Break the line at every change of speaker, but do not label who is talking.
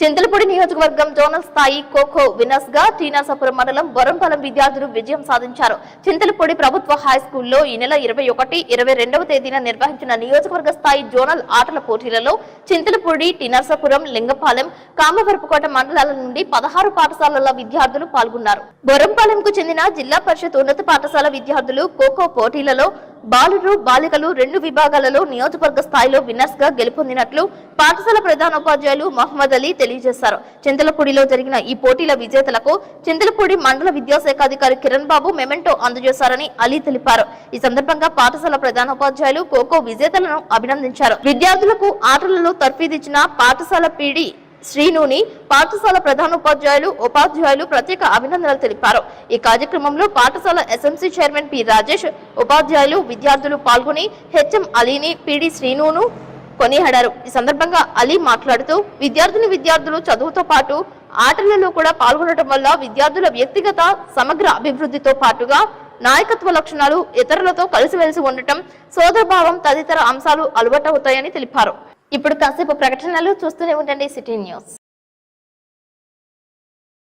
చింతలపూడి నియోజకవర్గం జోనల్ స్థాయి ఖోఖో వినర్స్గా టీనర్సాపురం మండలం బొరంపాలెం విద్యార్థులు విజయం సాధించారు. చింతలపూడి ప్రభుత్వ హై స్కూల్లో ఈ నెల ఇరవై ఒకటి ఇరవై రెండవ తేదీన నిర్వహించిన నియోజకవర్గ స్థాయి జోనల్ ఆటల పోటీలలో చింతలపూడి టీనాసపురం లింగపాలెం కామవరపుకోట మండలాల నుండి పదహారు పాఠశాలల విద్యార్థులు పాల్గొన్నారు. బొరంపాలెంకు చెందిన జిల్లా పరిషత్ ఉన్నత పాఠశాల విద్యార్థులు ఖోఖో పోటీలలో బాలురు బాలికలు రెండు విభాగాలలో నియోజకవర్గ స్థాయిలో విన్నర్స్గా గెలుపొందినట్లు పాఠశాల ప్రధానోపాధ్యాయులు మహమ్మద్ అలీ తెలియజేశారు. చింతలపూడిలో జరిగిన ఈ పోటీల విజేతలకు చింతలపూడి మండల విద్యాశాఖ అధికారి కిరణ్ బాబు మెమెంటో అందజేశారని అలీ తెలిపారు. ఈ సందర్భంగా పాఠశాల ప్రధానోపాధ్యాయులు ఖోఖో విజేతలను అభినందించారు. విద్యార్థులకు ఆటలలో తర్ఫీదిచ్చిన పాఠశాల పీడీ శ్రీనుని పాఠశాల ప్రధానోపాధ్యాయులు ఉపాధ్యాయులు ప్రత్యేక అభినందనలు తెలిపారు. ఈ కార్యక్రమంలో పాఠశాల ఎస్ఎంసీ చైర్మన్ పి రాజేష్ ఉపాధ్యాయులు విద్యార్థులు పాల్గొని హెచ్ఎం అలీని పిడి శ్రీనును కొనియాడారు. ఈ సందర్భంగా అలీ మాట్లాడుతూ విద్యార్థిని విద్యార్థులు చదువుతో పాటు ఆటలలో కూడా పాల్గొనడం వల్ల విద్యార్థుల వ్యక్తిగత సమగ్ర అభివృద్ధితో పాటుగా నాయకత్వ లక్షణాలు ఇతరులతో కలిసిమెలిసి ఉండటం సోదరభావం తదితర అంశాలు అలవాటవుతాయని తెలిపారు. ఇప్పుడు కాసేపు ప్రకటనలు చూస్తూనే ఉండండి సిటీ న్యూస్.